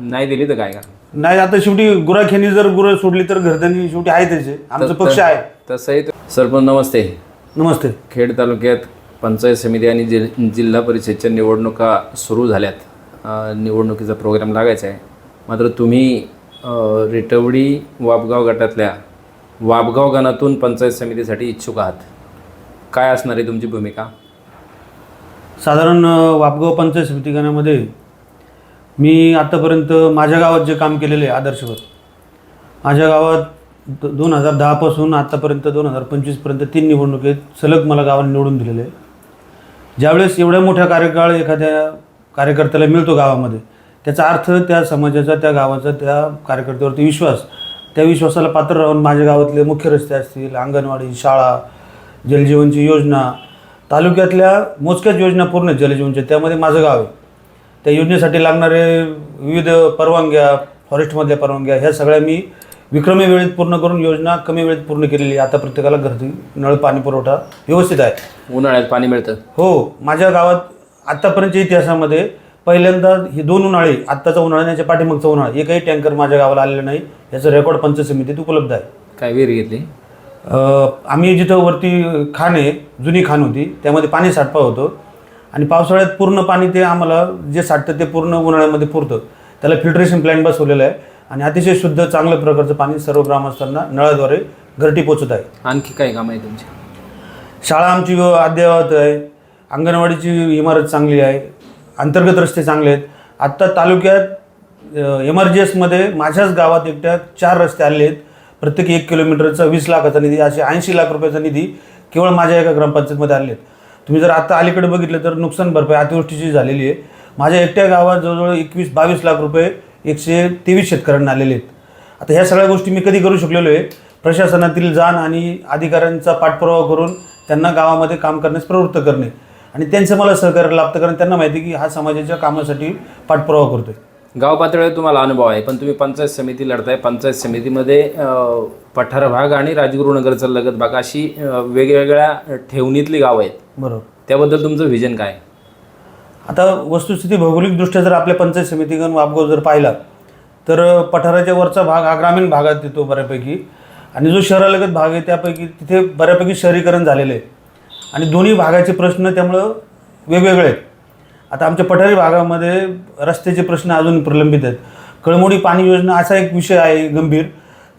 नाही दिली तर काय का नाही आता शेवटी गुराख्यानी जर गुरं सोडली तर घरधनी शेवटी आहे त्याचे आमचं पक्ष आहे. तसंही सरपंच नमस्ते. नमस्ते. खेड तालुक्यात पंचायत समिती आणि जिल जिल्हा परिषदच्या निवडणुका सुरू झाल्यात. निवडणुकीचा प्रोग्राम लागायचा आहे. मात्र तुम्ही रिटवडी वापगाव गटातल्या वापगाव गणातून पंचायत समितीसाठी इच्छुक आहात. काय असणार आहे तुमची भूमिका? साधारण वापगाव पंचायत समिती गणामध्ये मी आत्तापर्यंत माझ्या गावात जे काम केलेले आहे आदर्शवर माझ्या गावात दोन हजार दहापासून आत्तापर्यंत दोन हजार पंचवीसपर्यंत तीन निवडणुकीत सलग मला गावाने निवडून दिलेले आहे ज्यावेळेस एवढ्या मोठ्या कार्यकाळ एखाद्या कार्यकर्त्याला मिळतो गावामध्ये त्याचा अर्थ त्या समाजाचा त्या गावाचा त्या कार्यकर्त्यावरती विश्वास त्या विश्वासाला पात्र राहून माझ्या गावातले मुख्य रस्ते असतील अंगणवाडी शाळा जलजीवनची योजना तालुक्यातल्या मोजक्याच योजना पूर्ण जलजीवनच्या त्यामध्ये माझं गाव आहे. त्या योजनेसाठी लागणारे विविध परवानग्या फॉरेस्टमधल्या परवानग्या ह्या सगळ्या मी विक्रमी वेळेत पूर्ण करून योजना कमी वेळेत पूर्ण केलेली आहे. आता प्रत्येकाला घरती नळ पाणी पुरवठा व्यवस्थित आहे. उन्हाळ्यात पाणी मिळतं. हो माझ्या गावात आत्तापर्यंतच्या इतिहासामध्ये पहिल्यांदा हे दोन उन्हाळे आत्ताचा उन्हाळा आणि याच्या पाठीमागचा उन्हाळा एकही टँकर माझ्या गावाला आलेलं नाही. याचं रेकॉर्ड पंचायत समितीत उपलब्ध आहे. काय विहीर घेतली? आम्ही जिथं वरती खाण आहे जुनी खाण होती त्यामध्ये पाणी साठपा होतं. आणि पावसाळ्यात पूर्ण पाणी ते आम्हाला जे साठतं ते पूर्ण उन्हाळ्यामध्ये पुरतं. त्याला फिल्ट्रेशन प्लॅन बसवलेलं आहे. आणि अतिशय शुद्ध चांगल्या प्रकारचं पाणी सर्व ग्रामस्थांना नळाद्वारे घरटी पोचत आहे. आणखी काय काम आहे तुमची? शाळा आमची अद्ययावत आहे. अंगणवाडीची इमारत चांगली आहे. अंतर्गत रस्ते चांगले आहेत. आत्ता तालुक्यात एम आर जी एसमध्ये माझ्याच गावात एकट्या चार रस्ते आले आहेत. प्रत्येकी एक किलोमीटरचा वीस लाखाचा निधी असे ऐंशी लाख रुपयाचा निधी केवळ माझ्या एका ग्रामपंचायतमध्ये आले आहेत. तुम्ही जर आता अलीकडे बघितलं तर नुकसान भरपाई अतिवृष्टीची झालेली आहे. माझ्या एकट्या गावात जवळजवळ एकवीस बावीस लाख रुपये एकशे तेवीस शेतकऱ्यांना आलेले आहेत. आता ह्या सगळ्या गोष्टी मी कधी करू शकलेलो आहे. प्रशासनातील जाण आणि अधिकाऱ्यांचा पाठपुरावा करून त्यांना गावामध्ये काम करण्यास प्रवृत्त करणे. आणि त्यांचं मला सहकार्य लाभतं कारण त्यांना माहिती आहे की हा समाजाच्या कामासाठी पाठपुरावा करतोय. गाव पातळीवर तुम्हाला अनुभव आहे पण तुम्ही पंचायत समिती लढताय. पंचायत समितीमध्ये पठार भाग आणि राजगुरुनगरचा लगत भाग अशी वेगवेगळ्या ठेवणीतली गावं आहेत. बरोबर. त्याबद्दल तुमचं व्हिजन काय? आता वस्तुस्थिती भौगोलिकदृष्ट्या जर आपल्या पंचायत समितीगण वापगाव जर पाहिला तर पठाराच्या वरचा भाग हा ग्रामीण भागात येतो बऱ्यापैकी. आणि जो शहरालगत भाग आहे त्यापैकी तिथे बऱ्यापैकी शहरीकरण झालेलं आहे. आणि दोन्ही भागाचे प्रश्न त्यामुळं वेगवेगळे आहेत. आता आमच्या पठारी भागामध्ये रस्त्याचे प्रश्न अजून प्रलंबित आहेत. कळमोडी पाणी योजना असा एक विषय आहे गंभीर.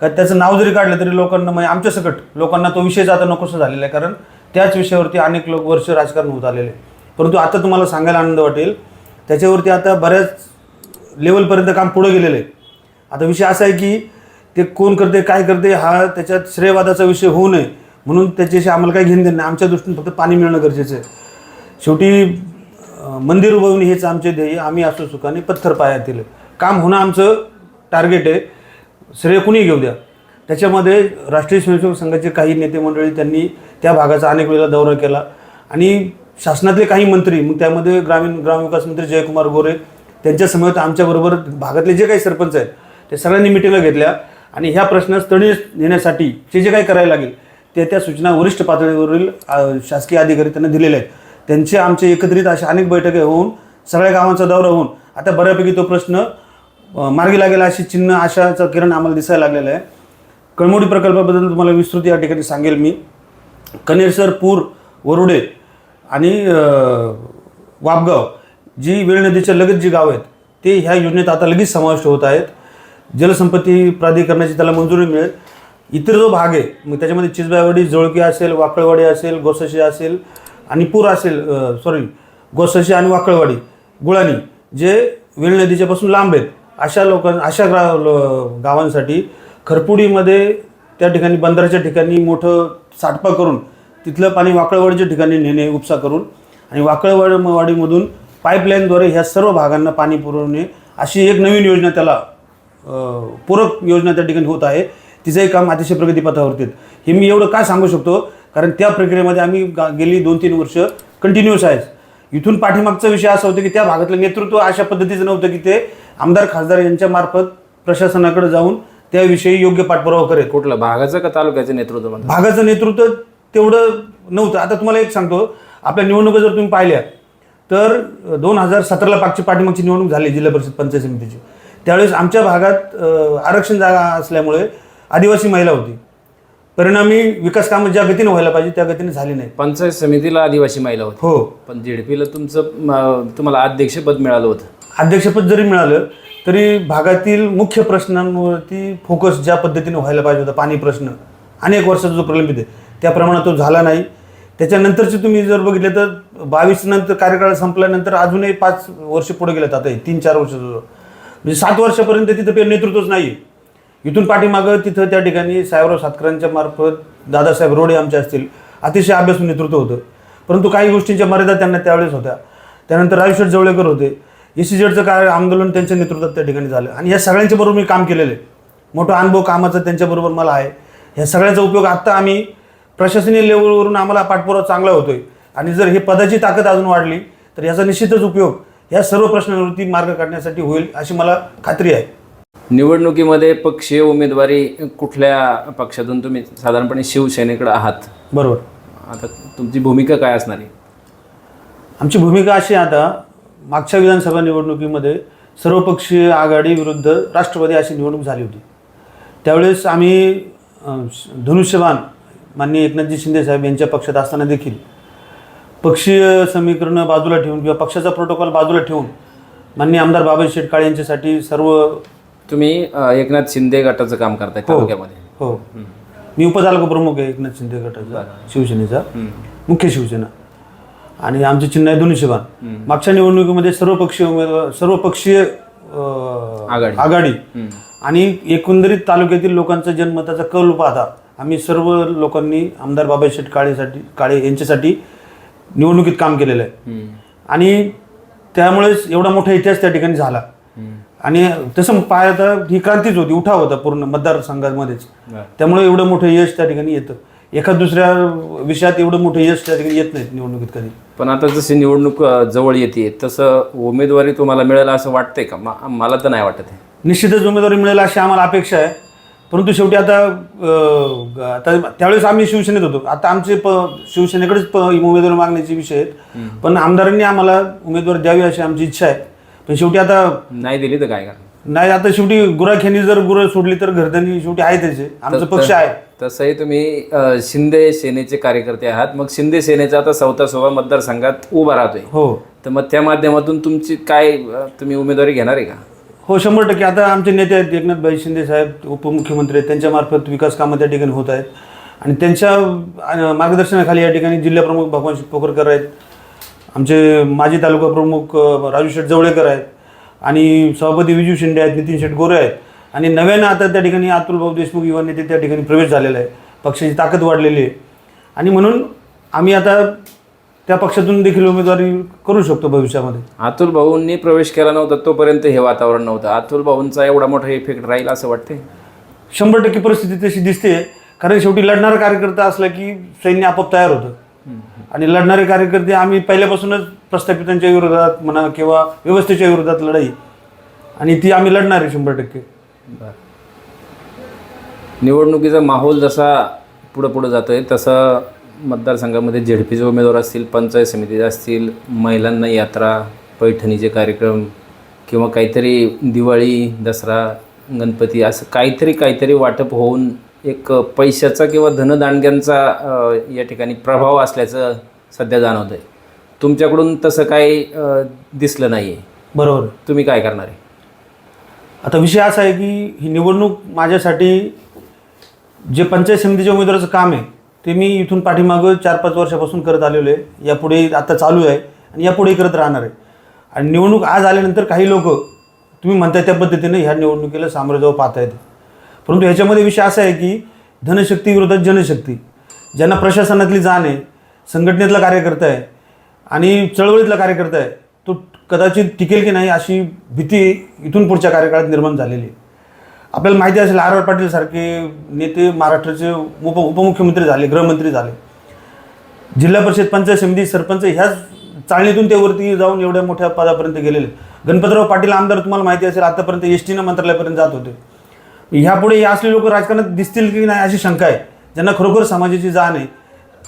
का त्याचं नाव जरी काढलं तरी लोकांना म्हणजे आमच्या सकट लोकांना तो विषयच आता नकोसा झालेला आहे. कारण त्याच विषयावरती अनेक लोक वर्ष राजकारण होत आलेले परंतु आता तुम्हाला सांगायला आनंद वाटेल त्याच्यावरती आता बऱ्याच लेवलपर्यंत काम पुढं गेलेलं आहे. आता विषय असा आहे की ते कोण करते काय करते हा त्याच्यात श्रेयवादाचा विषय होऊ नये. म्हणून त्याच्याशी आम्हाला काही घेणं देणं नाही. आमच्या दृष्टीने फक्त पाणी मिळणं गरजेचं आहे. शेवटी मंदिर उभवणे हेच आमचे ध्येय. आम्ही असो सुखाने पत्थर पायातील काम होणं आमचं टार्गेट आहे. श्रेय कुणी घेऊ द्या. त्याच्यामध्ये राष्ट्रीय स्वयंसेवक संघाचे काही नेते मंडळी त्यांनी त्या भागाचा अनेक वेळेला दौरा केला. आणि शासनातले काही मंत्री मग त्यामध्ये ग्रामीण ग्रामविकास मंत्री जयकुमार गोरे त्यांच्यासमवेत आमच्याबरोबर भागातले जे काही सरपंच आहेत ते सगळ्यांनी मिटिंगला घेतल्या. आणि ह्या प्रश्नास तडी नेण्यासाठी जे जे काही करायला लागेल ते त्या सूचना वरिष्ठ पातळीवरील शासकीय अधिकारी त्यांना दिलेले आहेत. त्यांचे आमचे एकत्रित अशा अनेक बैठके होऊन सगळ्या गावांचा दौरा होऊन आता बऱ्यापैकी तो प्रश्न मार्गी लागेल अशी चिन्ह आशाचं किरण आम्हाला दिसायला लागलेलं आहे. कळमोडी प्रकल्पाबद्दल तुम्हाला विस्तृत या ठिकाणी सांगेल मी. कनेरसर पूर वरुडे आणि वापगाव जी वेळ नदीच्या लगत जी गाव आहेत ते ह्या योजनेत आता लगेच समाविष्ट होत आहेत. जलसंपत्ती प्राधिकरणाची त्याला मंजुरी मिळेल. इतर जो भाग आहे मग त्याच्यामध्ये चिजबायवाडी जोळकी असेल वाकळवाडी असेल गोसशी असेल आणि पूर असेल सॉरी गोसशी आणि वाकळवाडी गुळाणी जे वेळ नदीच्यापासून लांब आहेत अशा लोकां अशा ग्रा गावांसाठी खरपुडीमध्ये त्या ठिकाणी बंदराच्या ठिकाणी मोठं साठपा करून तिथलं पाणी वाकळवाडीच्या ठिकाणी नेणे उपसा करून आणि वाकळवाड वाडीमधून पाईपलाईनद्वारे ह्या सर्व भागांना पाणी पुरवणे अशी एक नवीन योजना त्याला पूरक योजना त्या ठिकाणी होत आहे. तिचंही काम अतिशय प्रगतीपथावरती. हे मी एवढं काय सांगू शकतो? कारण त्या प्रक्रियेमध्ये आम्ही गा- गेली दोन तीन वर्ष कंटिन्युअस आहेत इथून पाठीमागचा विषय असा होता की त्या भागातलं नेतृत्व अशा पद्धतीचं नव्हतं की ते आमदार खासदार यांच्या मार्फत प्रशासनाकडे जाऊन त्याविषयी योग्य पाठपुरावा करेल. कुठलं? भागाचं का तालुक्याचं नेतृत्व भागाचं नेतृत्व तेवढं नव्हतं. आता तुम्हाला एक सांगतो. आपल्या निवडणुका जर तुम्ही पाहिल्या तर दोन हजार सतराला पाठची पाठीमागची निवडणूक झाली जिल्हा परिषद पंचायत समितीची. त्यावेळेस आमच्या भागात आरक्षण जागा असल्यामुळे आदिवासी महिला होती. परिणामी विकास कामं ज्या गतीने व्हायला पाहिजे त्या गतीने झाली नाही पंचायत समितीला आदिवासी महिला होती. हो. पण झेडपीला तुमचं तुम्हाला अध्यक्षपद मिळालं होतं. अध्यक्षपद जरी मिळालं तरी भागातील मुख्य प्रश्नांवरती फोकस ज्या पद्धतीने व्हायला पाहिजे होता पाणी प्रश्न अनेक वर्षाचा जो प्रलंबित आहे त्या प्रमाणात तो झाला नाही. त्याच्यानंतरचे तुम्ही जर बघितले तर बावीस नंतर कार्यकाळ संपल्यानंतर अजूनही पाच वर्ष पुढे गेलेत आता तीन चार वर्ष म्हणजे सात वर्षापर्यंत तिथं पे नेतृत्वच नाही आहे इथून पाठीमागं तिथं त्या ठिकाणी साहेबराव सातकरांच्या मार्फत दादासाहेब रोडे आमचे असतील अतिशय अभ्यास नेतृत्व होतं. परंतु काही गोष्टींच्या मर्यादा त्यांना त्यावेळेस होत्या. त्यानंतर राजेश्वर जवळेकर होते. एसी जेडचं काय आंदोलन त्यांच्या नेतृत्वात त्या ठिकाणी झालं. आणि या सगळ्यांच्या बरोबर मी काम केलेलं आहे. मोठा अनुभव कामाचा त्यांच्याबरोबर मला आहे. ह्या सगळ्याचा उपयोग आत्ता आम्ही प्रशासकीय लेवलवरून आम्हाला पाठपुरावा चांगला होतोय. आणि जर हे पदाची ताकद अजून वाढली तर याचा निश्चितच उपयोग या सर्व प्रश्नांवरती मार्ग काढण्यासाठी होईल अशी मला खात्री आहे. निवडणुकीमध्ये पक्षीय उमेदवारी कुठल्या पक्षातून तुम्ही साधारणपणे शिवसेनेकडे आहात? बरोबर. आता तुमची भूमिका काय असणार आहे? आमची भूमिका अशी आता मागच्या विधानसभा निवडणुकीमध्ये सर्वपक्षीय आघाडी विरुद्ध राष्ट्रवादी अशी निवडणूक झाली होती. त्यावेळेस आम्ही धनुष्यबाण माननीय एकनाथजी शिंदे साहेब यांच्या पक्षात असताना देखील पक्षीय समीकरणं बाजूला ठेवून किंवा पक्षाचा प्रोटोकॉल बाजूला ठेवून माननीय आमदार बाबाजी शेटकाळे यांच्यासाठी सर्व तुम्ही अ, एकनाथ शिंदे गटाचं काम करताय हो. तालुक्यामध्ये. हो. मी उपतालुका प्रमुख आहे एकनाथ शिंदे गटाचा शिवसेनेचा मुख्य शिवसेना. आणि आमचे चिन्ह आहे धनुष्यबाण मागच्या निवडणुकीमध्ये सर्वपक्षीय उमेदवार सर्वपक्षीय अं, आघाडी. आघाडी. आणि एकंदरीत तालुक्यातील लोकांचा जनमताचा कल पाहता आम्ही सर्व लोकांनी आमदार शेठ काळेसाठी काळे यांच्यासाठी निवडणुकीत काम केलेलं आहे. आणि त्यामुळेच एवढा मोठा इतिहास त्या ठिकाणी झाला. आणि तसं पाहता ही क्रांतीच होती उठाव होता पूर्ण मतदारसंघामध्येच. त्यामुळे एवढं मोठं यश त्या ठिकाणी येतं. एका दुसऱ्या विषयात एवढं मोठं यश त्या ठिकाणी येत नाहीत निवडणुकीत कधी. पण आता जशी निवडणूक जवळ येते तसं उमेदवारी तुम्हाला मिळेल असं वाटतंय का? मला तर नाही वाटत आहे. निश्चितच उमेदवारी मिळेल अशी आम्हाला अपेक्षा आहे. परंतु शेवटी आता आता त्यावेळेस आम्ही शिवसेनेत होतो. आता आमचे प शिवसेनेकडेच प उमेदवारी मागण्याचे विषय आहेत. पण आमदारांनी आम्हाला उमेदवार द्यावी अशी आमची इच्छा आहे. पण शेवटी आता नाही दिली तर काय करणार? नाही आता शेवटी गुराख्यांनी जर गुरं सोडली तर घरधनी शेवटी आहे त्याचे. आमचा पक्ष आहे. तसंही तुम्ही अ, शिंदे सेनेचे कार्यकर्ते आहात. मग शिंदे सेनेचा आता चौथा सोळा मतदारसंघात उभा राहतोय. हो. तर मग त्या माध्यमातून तुमची काय अ, तुम्ही उमेदवारी घेणार आहे का? हो शंभर टक्के. आता आमचे नेते आहेत एकनाथभाई शिंदे साहेब उपमुख्यमंत्री आहेत. त्यांच्यामार्फत विकास कामं त्या ठिकाणी होत आहेत. आणि त्यांच्या मार्गदर्शनाखाली या ठिकाणी जिल्हाप्रमुख भगवान पोकरकर आहेत. आमचे माजी तालुका प्रमुख राजू शेठ जवळेकर आहेत. आणि सभापती विजू शिंदे आहेत नितीन शेठ गोरे आहेत. आणि नव्यानं आता त्या ठिकाणी अतुल भाऊ देशमुख युवा नेते त्या ठिकाणी प्रवेश झालेला आहे. पक्षाची ताकद वाढलेली आहे. आणि म्हणून आम्ही आता त्या पक्षातून देखील उमेदवारी करू शकतो भविष्यामध्ये. अतुल भाऊंनी प्रवेश केला नव्हता तोपर्यंत हे वातावरण नव्हतं. अतुल भाऊंचा एवढा मोठा इफेक्ट राहील असं वाटते शंभर टक्के परिस्थिती तशी दिसते कारण शेवटी लढणारा कार्यकर्ता असला की सैन्य आपोआप तयार होतं. आणि लढणारे कार्यकर्ते आम्ही पहिल्यापासूनच प्रस्थापितांच्या विरोधात म्हणा किंवा व्यवस्थेच्या विरोधात लढाई. आणि ती आम्ही लढणार आहे शंभर टक्के. निवडणुकीचा माहोल जसा पुढं पुढं जातोय तसं मतदारसंघामध्ये झेडपीचे उमेदवार असतील पंचायत समितीचे असतील महिलांना यात्रा पैठणीचे कार्यक्रम किंवा काहीतरी दिवाळी दसरा गणपती असं काहीतरी काहीतरी वाटप होऊन एक पैशाचा किंवा धनदांडग्यांचा या ठिकाणी प्रभाव असल्याचं सध्या जाणवत आहे तुमच्याकडून तसं काही दिसलं नाही आहे बरोबर. तुम्ही काय करणार आहे? आता विषय असा आहे की ही निवडणूक माझ्यासाठी जे पंचायत समितीच्या उमेदवाराचं काम आहे ते मी इथून पाठीमागं चार पाच वर्षापासून करत आलेलो आहे. यापुढे आता चालू आहे आणि यापुढेही करत राहणार आहे. आणि निवडणूक आज आल्यानंतर काही लोक तुम्ही म्हणताय त्या पद्धतीने ह्या निवडणुकीला सामोरे जावं पाहता येते. परंतु ह्याच्यामध्ये विषय असा आहे की धनशक्ती विरोधात जनशक्ती ज्यांना प्रशासनातली जाण आहे संघटनेतला कार्यकर्ता आहे आणि चळवळीतला कार्यकर्ता आहे तो कदाचित टिकेल की नाही अशी भीती इथून पुढच्या कार्यकाळात निर्माण झालेली आहे. आपल्याला माहिती असेल आर आर पाटील सारखे नेते महाराष्ट्राचे उप उपमुख्यमंत्री झाले गृहमंत्री झाले. जिल्हा परिषद पंचायत समिती सरपंच ह्याच चाळणीतून ते वरती जाऊन एवढ्या मोठ्या पदापर्यंत गेलेले गणपतराव पाटील आमदार तुम्हाला माहिती असेल आतापर्यंत एस टीनं मंत्रालयापर्यंत जात होते. ह्यापुढे हे असले लोक राजकारणात दिसतील की नाही अशी शंका आहे. ज्यांना खरोखर समाजाची जाण आहे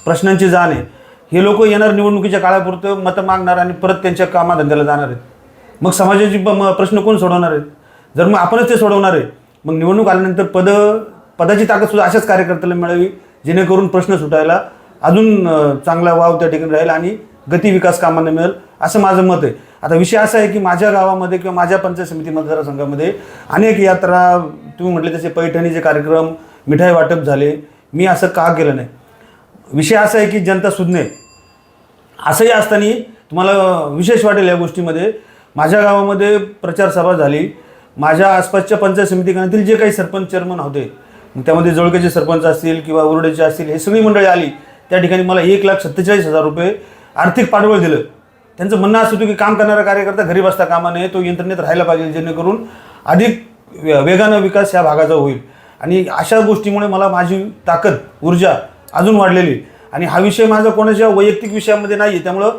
प्रश्नांची जाण आहे हे लोक येणार निवडणुकीच्या काळापुरतं मतं मागणार आणि परत त्यांच्या कामाधंद्याला जाणार आहेत. मग समाजाची म- प्रश्न कोण सोडवणार आहेत? जर मग आपणच ते सोडवणार आहे मग निवडणूक आल्यानंतर पद पदाची ताकद सुद्धा अशाच कार्यकर्त्याला मिळावी जेणेकरून प्रश्न सुटायला अजून चांगला वाव त्या ठिकाणी राहील आणि गती विकास कामांना मिळेल असं माझं मत आहे. आता विषय असा आहे की माझ्या गावामध्ये किंवा माझ्या पंचायत समिती मतदारसंघामध्ये अनेक यात्रा तुम्ही म्हटले तसे पैठणीचे कार्यक्रम मिठाई वाटप झाले. मी असं का केलं नाही? विषय असा आहे की जनता सुज्ञ असंही असताना तुम्हाला विशेष वाटेल या गोष्टीमध्ये. माझ्या गावामध्ये प्रचार सभा झाली. माझ्या आसपासच्या पंचायत समितीकांतील जे काही सरपंच चेअरमन होते त्यामध्ये जोळकेचे सरपंच असतील किंवा उरडेचे असतील हे सगळी मंडळी आली. त्या ठिकाणी मला एक लाख सत्तेचाळीस हजार रुपये आर्थिक पाठबळ दिलं. त्यांचं म्हणणं असं होतं की काम करणारा कार्यकर्ता घरी बसता कामा नये तो यंत्रणेत राहायला पाहिजे जेणेकरून अधिक वेगानं विकास या भागाचा होईल. आणि अशा गोष्टीमुळे मला माझी ताकद ऊर्जा अजून वाढलेली. आहे. आणि हा विषय माझा कोणाच्या वैयक्तिक विषयामध्ये नाही आहे त्यामुळं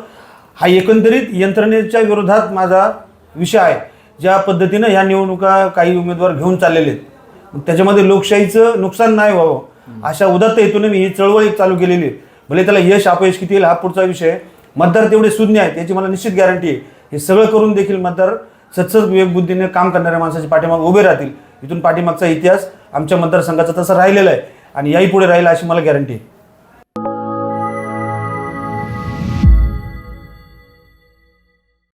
हा एकंदरीत यंत्रणेच्या विरोधात माझा विषय आहे. ज्या पद्धतीनं ह्या निवडणुका काही उमेदवार घेऊन चाललेले आहेत. त्याच्यामध्ये लोकशाहीचं नुकसान नाही व्हावं. अशा उदात्त हेतूने मी ही चळवळ एक चालू केलेली आहे. भले त्याला यश अपयश किती येईल हा पुढचा विषय आहे. मतदार तेवढे सुज्ञ आहेत याची मला निश्चित गॅरंटी आहे. हे सगळं करून देखील मतदार सत्सद विवेकबुद्धीने काम करणाऱ्या माणसाच्या पाठीमाग उभे राहतील. इथून पाठीमागचा इतिहास आमच्या मतदारसंघाचा तसा राहिलेला आहे आणि याही पुढे राहील अशी मला गॅरंटी आहे.